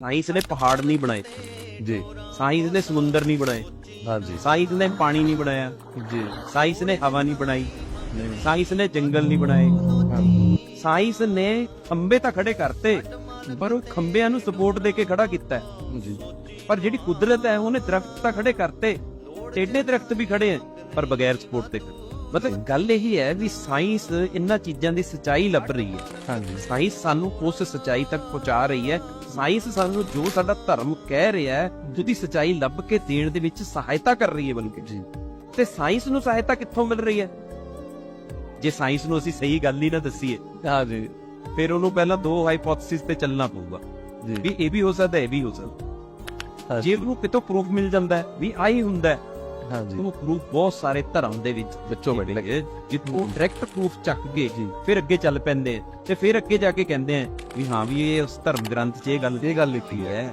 Science ਨੇ ਪਹਾੜ ਨਹੀਂ ਬਣਾਏ ਜੀ। ਸਾਇੰਸ ਨੇ ਸਮੁੰਦਰ ਨਹੀਂ ਬਣਾਏ ਹਾਂਜੀ ਸਾਇੰਸ ਨੇ ਪਾਣੀ ਨਹੀਂ ਬਣਾਇਆ ਜੀ। ਸਾਇੰਸ ਨੇ ਹਵਾ ਨਹੀਂ ਬਣਾਈ ਸਾਇੰਸ ਨੇ ਜੰਗਲ ਨਹੀਂ ਬਣਾਏ। ਸਾਇੰਸ ਨੇ ਖੰਬੇ ਤਾਂ ਖੜੇ ਕਰਤੇ ਪਰ ਉਹ ਖੰਬਿਆਂ ਨੂੰ ਸਪੋਰਟ ਦੇ ਕੇ ਖੜਾ ਕੀਤਾ। ਜੀ। ਪਰ ਜਿਹੜੀ ਕੁਦਰਤ ਹੈ ਉਹਨੇ ਦਰਖਤ ਤਾਂ ਖੜੇ ਕਰਤੇ ਟੇਡੇ ਦਰਖਤ ਵੀ ਖੜੇ ਹੈ ਪਰ ਬਗੈਰ ਸਪੋਰਟ ਦੇ। ਮਤਲਬ ਗੱਲ ਇਹੀ ਹੈ ਵੀ ਸਾਇੰਸ ਇਹਨਾਂ ਚੀਜ਼ਾਂ ਦੀ ਸਚਾਈ ਲੱਭ ਰਹੀ ਹੈ। ਹਾਂਜੀ ਸਾਇੰਸ ਸਾਨੂੰ ਉਸ ਸਚਾਈ ਤੱਕ ਪਹੁੰਚਾ ਰਹੀ ਹੈ ਸਾਇੰਸ ਸਾਨੂੰ ਜੋ ਸਾਡਾ ਧਰਮ ਕਹਿ ਰਿਹਾ ਹੈ ਉਹਦੀ ਸਚਾਈ ਲੱਭ ਕੇ ਦੇਣ ਦੇ ਵਿੱਚ ਸਹਾਇਤਾ ਕਰ ਰਹੀ ਹੈ ਬਲਕਿ ਜੀ। ਤੇ ਸਾਇੰਸ ਨੂੰ ਸਹਾਇਤਾ ਕਿੱਥੋਂ ਮਿਲ ਰਹੀ ਹੈ? ਜੇ ਸਾਇੰਸ ਨੂੰ ਅਸੀਂ ਸਹੀ ਗੱਲ ਹੀ ਨਾ ਦੱਸੀਏ ਹਾਂਜੀ ਫਿਰ ਉਹਨੂੰ ਪਹਿਲਾਂ ਦੋ ਹਾਈਪੋਥੇਸਿਸ ਤੇ ਚੱਲਣਾ ਪਊਗਾ। ਜੀ। ਵੀ ਇਹ ਵੀ ਹੋ ਸਕਦਾ ਇਹ ਵੀ ਹੋ ਸਕਦਾ। ਜੇ ਉਹਨੂੰ ਕਿਤੋਂ ਪ੍ਰੂਫ ਮਿਲ ਜਾਂਦਾ ਹੈ ਵੀ ਆਹੀ ਹੁੰਦਾ ਹੈ ਹਾਂਜੀ। ਉਹ ਪ੍ਰੂਫ ਬਹੁਤ ਸਾਰੇ ਧਰਮ ਦੇ ਵਿੱਚ ਵਿੱਚੋਂ ਮਿਲ ਗਏ ਜਿੱਥੋਂ ਡਾਇਰੈਕਟ ਪ੍ਰੂਫ ਚੱਕ ਕੇ ਫਿਰ ਅੱਗੇ ਚੱਲ ਪੈਂਦੇ ਆ। ਤੇ ਫਿਰ ਅੱਗੇ ਜਾ ਕੇ ਕਹਿੰਦੇ ਆ ਵੀ ਹਾਂ ਵੀ ਇਹ ਉਸ ਧਰਮ ਗ੍ਰੰਥ 'ਚ ਇਹ ਗੱਲ ਇਹ ਗੱਲ ਲਿਖੀ ਹੈ।